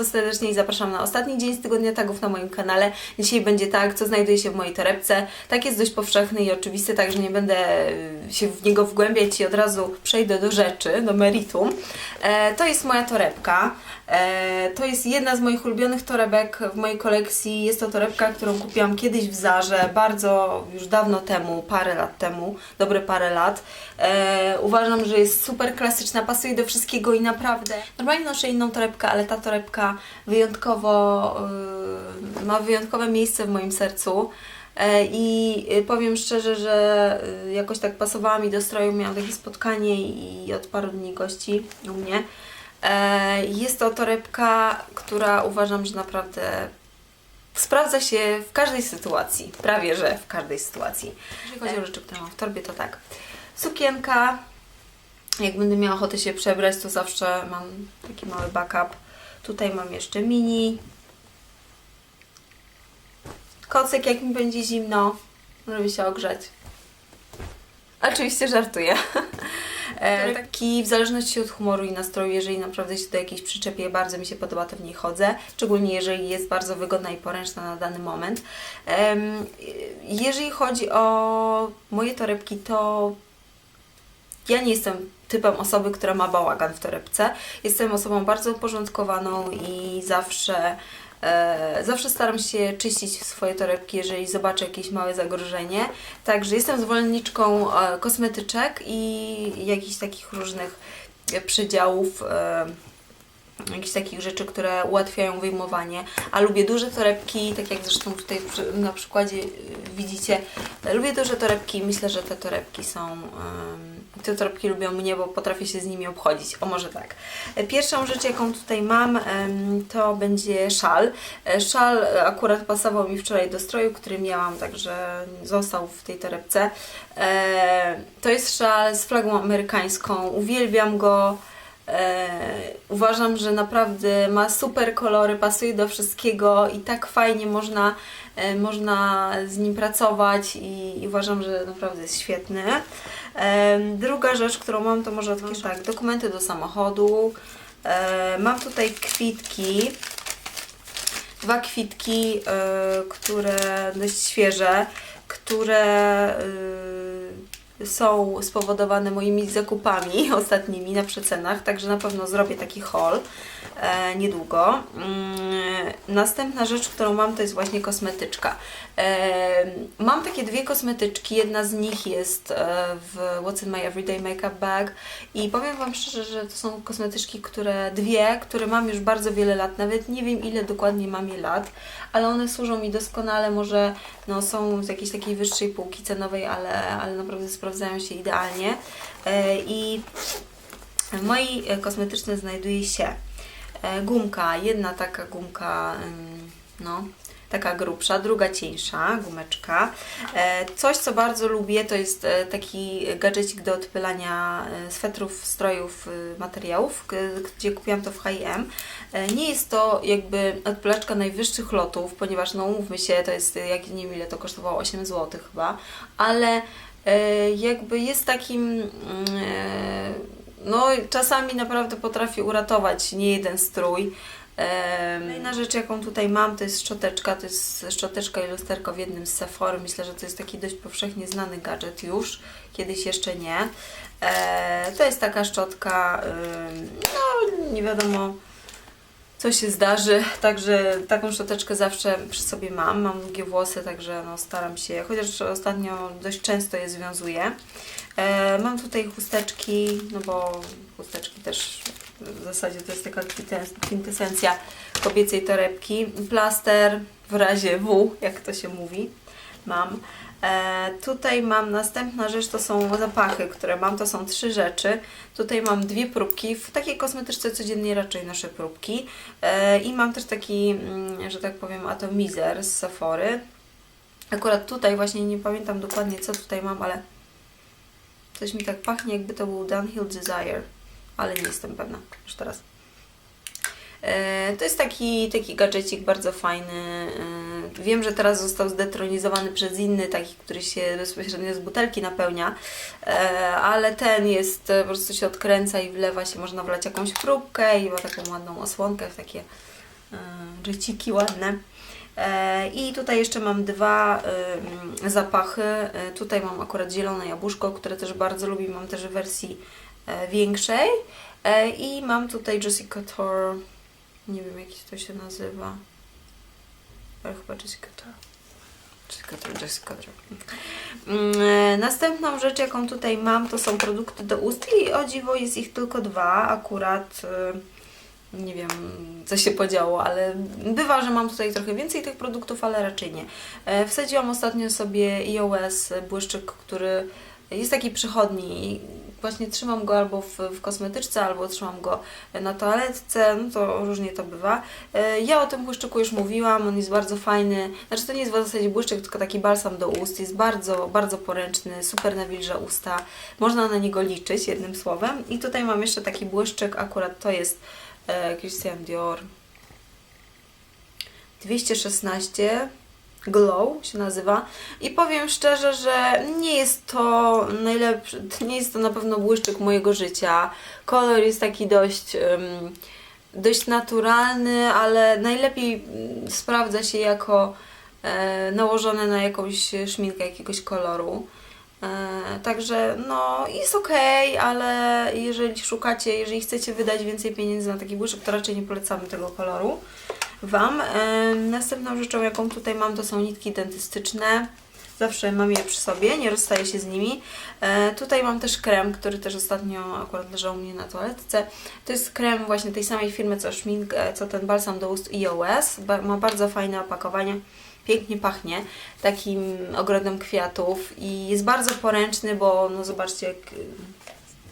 Bardzo serdecznie i zapraszam na ostatni dzień z tygodnia tagów na moim kanale. Dzisiaj będzie tak, co znajduje się w mojej torebce. Tak jest dość powszechny i oczywisty, także nie będę y, się w niego wgłębiać i od razu przejdę do rzeczy, do meritum. E, to jest moja torebka. E, to jest jedna z moich ulubionych torebek w mojej kolekcji. Jest to torebka, którą kupiłam kiedyś w Zarze, bardzo już dawno temu, parę lat temu, dobre parę lat. E, uważam, że jest super klasyczna, pasuje do wszystkiego i naprawdę. Normalnie noszę inną torebkę, ale ta torebka wyjątkowo y, ma wyjątkowe miejsce w moim sercu. E, I y, powiem szczerze, że y, jakoś tak pasowała mi do stroju. Miałam takie spotkanie i od paru dni gości u mnie. E, Jest to torebka, która uważam, że naprawdę sprawdza się w każdej sytuacji. Prawie, że w każdej sytuacji. Jeżeli chodzi o rzeczy, które mam w torbie, to tak. Sukienka. Jak będę miała ochotę się przebrać, to zawsze mam taki mały backup. Tutaj mam jeszcze mini. Kocyk, jak mi będzie zimno, żeby się ogrzeć. Oczywiście żartuję. E, taki w zależności od humoru i nastroju, jeżeli naprawdę się do jakiejś przyczepię, bardzo mi się podoba, to w niej chodzę. Szczególnie jeżeli jest bardzo wygodna i poręczna na dany moment. Jeżeli chodzi o moje torebki, to ja nie jestem typem osoby, która ma bałagan w torebce. Jestem osobą bardzo uporządkowaną i zawsze, e, zawsze staram się czyścić swoje torebki, jeżeli zobaczę jakieś małe zagrożenie. Także jestem zwolenniczką e, kosmetyczek i jakichś takich różnych przedziałów. E, jakichś takich rzeczy, które ułatwiają wyjmowanie, a lubię duże torebki, tak jak zresztą tutaj na przykładzie widzicie, lubię duże torebki myślę, że te torebki są, te torebki lubią mnie, bo potrafię się z nimi obchodzić, o może tak. E, Pierwszą rzecz, jaką tutaj mam, to będzie szal. E, Szal akurat pasował mi wczoraj do stroju, który miałam, także został w tej torebce. E, To jest szal z flagą amerykańską, uwielbiam go. E, uważam, że naprawdę ma super kolory, pasuje do wszystkiego i tak fajnie można, e, można z nim pracować i, i uważam, że naprawdę jest świetny. E, druga rzecz, którą mam, to może odkiszę tak, dokumenty do samochodu. Mam tutaj kwitki. Dwa kwitki, które dość świeże, które y, są spowodowane moimi zakupami ostatnimi na przecenach, także na pewno zrobię taki haul e, niedługo. Mm, następna rzecz, którą mam, to jest właśnie kosmetyczka. E, mam takie dwie kosmetyczki, jedna z nich jest e, w What's in my everyday makeup bag i powiem Wam szczerze, że to są kosmetyczki, które dwie, które mam już bardzo wiele lat, nawet nie wiem ile dokładnie mam je lat, ale one służą mi doskonale, może no, są z jakiejś takiej wyższej półki cenowej, ale, ale naprawdę sprawdzają się idealnie. E, I w mojej e, kosmetycznej znajduje się e, gumka, jedna taka gumka, no, taka grubsza, druga cieńsza gumeczka. Coś, co bardzo lubię, to jest taki gadżecik do odpylania swetrów, strojów, materiałów, gdzie kupiłam to w H&M. Nie jest to jakby odpylaczka najwyższych lotów, ponieważ no umówmy się, to jest, jak nie wiem ile to kosztowało, 8 zł chyba, ale jakby jest takim mm, e, no czasami naprawdę potrafi uratować nie jeden strój. Kolejna rzecz, jaką tutaj mam, to jest szczoteczka. To jest szczoteczka i lusterko w jednym z Sephory. Myślę, że to jest taki dość powszechnie znany gadżet już. Kiedyś jeszcze nie. E, to jest taka szczotka, no nie wiadomo co się zdarzy, także taką szczoteczkę zawsze przy sobie mam. Mam długie włosy, także no, staram się, chociaż ostatnio dość często je związuję. E, mam tutaj chusteczki, no bo chusteczki też w zasadzie to jest taka kwintes- kwintesencja kobiecej torebki. Plaster w razie W, jak to się mówi, mam. E, tutaj mam następna rzecz, to są zapachy, które mam, to są trzy rzeczy. Tutaj mam dwie próbki, w takiej kosmetyczce codziennie raczej noszę próbki. E, I mam też taki, mm, że tak powiem, atomizer z Sephory. Akurat tutaj właśnie nie pamiętam dokładnie co tutaj mam, ale coś mi tak pachnie jakby to był Downhill Desire, ale nie jestem pewna już teraz. E, To jest taki, taki gadżecik bardzo fajny, e, wiem, że teraz został zdetronizowany przez inny, taki, który się bezpośrednio z butelki napełnia, e, ale ten jest, po prostu się odkręca i wlewa się, można wlać jakąś próbkę i ma taką ładną osłonkę takie życiki ładne. I tutaj jeszcze mam dwa zapachy. Tutaj mam akurat zielone jabłuszko, które też bardzo lubię. Mam też w wersji większej. I mam tutaj Jessica Tor. Nie wiem, jak to się nazywa. Ale chyba Jessica Tor. Jessica Tor, Jessica Tor. Mm, Następną rzecz, jaką tutaj mam, to są produkty do ust i o dziwo jest ich tylko dwa. Akurat e, nie wiem, co się podziało, ale bywa, że mam tutaj trochę więcej tych produktów, ale raczej nie. E, Wsadziłam ostatnio sobie iOS błyszczyk, który jest taki przychodni. Właśnie trzymam go albo w, w kosmetyczce, albo trzymam go na toaletce, no to różnie to bywa. E, Ja o tym błyszczyku już mówiłam, on jest bardzo fajny. Znaczy to nie jest w zasadzie błyszczyk, tylko taki balsam do ust. Jest bardzo, bardzo poręczny, super nawilża usta. Można na niego liczyć, jednym słowem. I tutaj mam jeszcze taki błyszczyk, akurat to jest e, Christian Dior 216 Glow się nazywa i powiem szczerze, że nie jest to najlepszy, nie jest to na pewno błyszczyk mojego życia. Kolor jest taki dość em, dość naturalny, ale najlepiej mm, sprawdza się jako e, nałożone na jakąś szminkę jakiegoś koloru. E, Także no jest ok, ale jeżeli szukacie, jeżeli chcecie wydać więcej pieniędzy na taki błyszczyk, to raczej nie polecamy tego koloru Wam. E, Następną rzeczą, jaką tutaj mam, to są nitki dentystyczne. Zawsze mam je przy sobie, nie rozstaję się z nimi. E, tutaj mam też krem, który też ostatnio akurat leżał u mnie na toaletce. To jest krem właśnie tej samej firmy, co szmink, e, co ten balsam do ust iOS. Ma bardzo fajne opakowanie. Pięknie pachnie takim ogrodem kwiatów i jest bardzo poręczny, bo no zobaczcie jak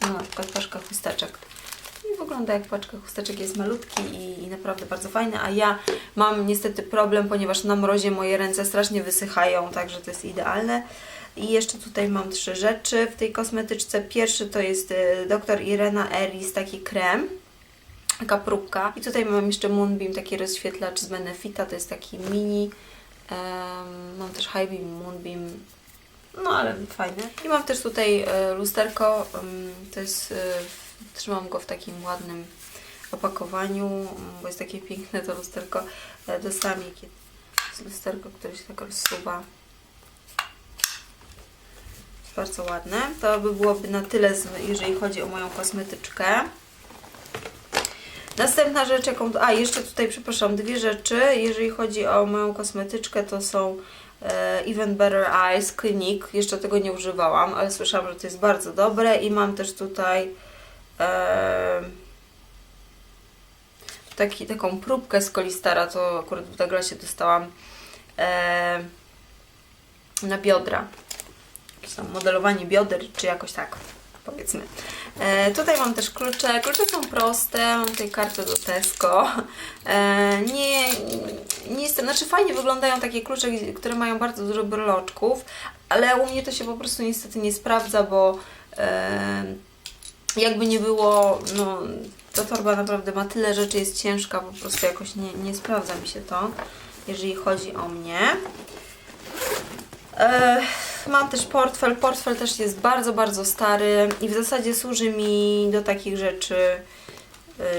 no, na przykład paczka chusteczek. Wygląda jak paczka chusteczek, jest malutki i, i naprawdę bardzo fajny, a ja mam niestety problem, ponieważ na mrozie moje ręce strasznie wysychają, także to jest idealne. I jeszcze tutaj mam trzy rzeczy w tej kosmetyczce. Pierwszy to jest y, Dr. Irena Eris, taki krem, taka próbka. I tutaj mam jeszcze Moonbeam, taki rozświetlacz z Benefita, to jest taki mini. Em, mam też High Beam, Moonbeam, no ale fajne. I mam też tutaj e, lusterko, to jest, e, trzymam go w takim ładnym opakowaniu, m, bo jest takie piękne to lusterko. E, Dostałam je kiedy- jest lusterko, które się tak rozsuwa. Jest bardzo ładne. To by byłoby na tyle, jeżeli chodzi o moją kosmetyczkę. Następna rzecz, jaką. A, jeszcze tutaj, przepraszam, dwie rzeczy. Jeżeli chodzi o moją kosmetyczkę, to są e, Even Better Eyes Clinic. Jeszcze tego nie używałam, ale słyszałam, że to jest bardzo dobre. I mam też tutaj taki, taką próbkę z Kolistara. To akurat w Douglasie dostałam e, na biodra. Jakieś tam modelowanie bioder, czy jakoś tak, powiedzmy. E, tutaj mam też klucze. Klucze są proste. Mam tutaj kartę do Tesco. E, nie, nie jestem, znaczy fajnie wyglądają takie klucze, które mają bardzo dużo bryloczków, ale u mnie to się po prostu niestety nie sprawdza, bo e, jakby nie było, no ta torba naprawdę ma tyle rzeczy, jest ciężka, po prostu jakoś nie, nie sprawdza mi się to, jeżeli chodzi o mnie. E, Mam też portfel. Portfel też jest bardzo, bardzo stary i w zasadzie służy mi do takich rzeczy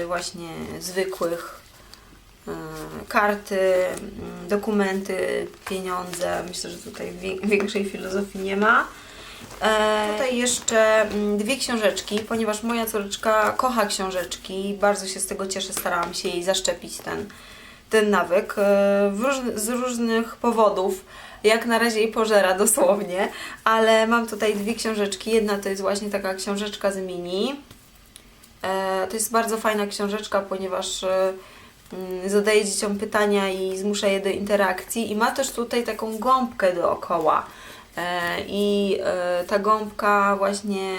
y, właśnie zwykłych. Y, Karty, mm, dokumenty, pieniądze. Myślę, że tutaj większej filozofii nie ma. E, tutaj jeszcze mm, dwie książeczki, ponieważ moja córeczka kocha książeczki. Bardzo się z tego cieszę, starałam się jej zaszczepić ten, ten nawyk e, w różny, z różnych powodów. Jak na razie jej pożera dosłownie, ale mam tutaj dwie książeczki. Jedna to jest właśnie taka książeczka z mini. E, to jest bardzo fajna książeczka, ponieważ mm, zadaje dzieciom pytania i zmusza je do interakcji. I ma też tutaj taką gąbkę dookoła. E, I e, ta gąbka właśnie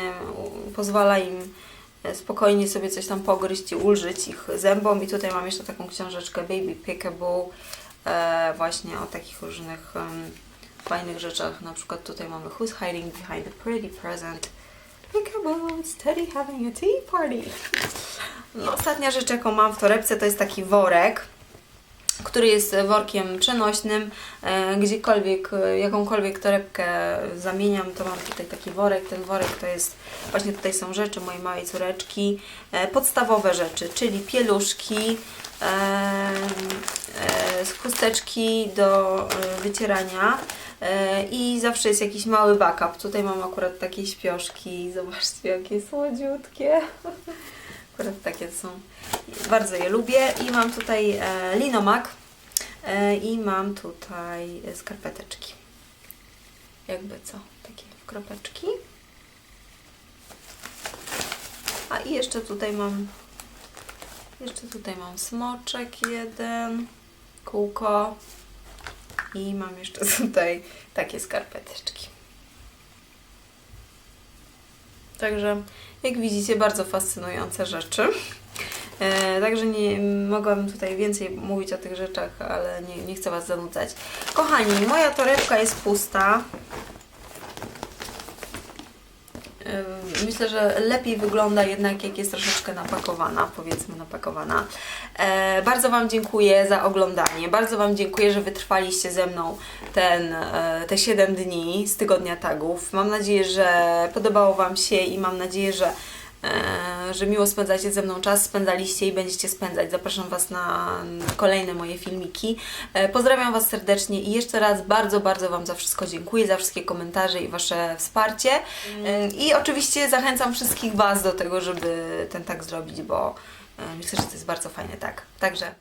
pozwala im e, spokojnie sobie coś tam pogryźć i ulżyć ich zębom. I tutaj mam jeszcze taką książeczkę Baby Pickable, właśnie o takich różnych fajnych rzeczach. Na przykład tutaj mamy Who's Hiding Behind the Pretty Present? Pickable, steady having a tea party. No, ostatnia rzecz, jaką mam w torebce, to jest taki worek. Który jest workiem przenośnym. E, gdziekolwiek, e, jakąkolwiek torebkę zamieniam, to mam tutaj taki worek. Ten worek to jest, właśnie tutaj są rzeczy mojej małej córeczki. E, podstawowe rzeczy, czyli pieluszki, chusteczki do wycierania. I zawsze jest jakiś mały backup. Tutaj mam akurat takie śpioszki. Zobaczcie, jakie słodziutkie. Akurat takie są. Bardzo je lubię. I mam tutaj e, linomak. E, I mam tutaj skarpeteczki. Jakby co? Takie kropeczki. A i jeszcze tutaj mam jeszcze tutaj mam smoczek jeden, kółko i mam jeszcze tutaj takie skarpeteczki. Także, jak widzicie, bardzo fascynujące rzeczy. E, także nie mogłabym tutaj więcej mówić o tych rzeczach, ale nie, nie chcę Was zanudzać. Kochani, moja torebka jest pusta. Myślę, że lepiej wygląda jednak jak jest troszeczkę napakowana, powiedzmy napakowana. E, bardzo Wam dziękuję za oglądanie. Bardzo Wam dziękuję, że wytrwaliście ze mną ten, e, te 7 dni z tygodnia tagów. Mam nadzieję, że podobało Wam się i mam nadzieję, że e, że miło spędzacie ze mną czas, spędzaliście i będziecie spędzać. Zapraszam Was na kolejne moje filmiki. E, Pozdrawiam Was serdecznie i jeszcze raz bardzo, bardzo Wam za wszystko dziękuję, za wszystkie komentarze i Wasze wsparcie. E, I oczywiście zachęcam wszystkich Was do tego, żeby ten tak zrobić, bo e, myślę, że to jest bardzo fajny tak. Także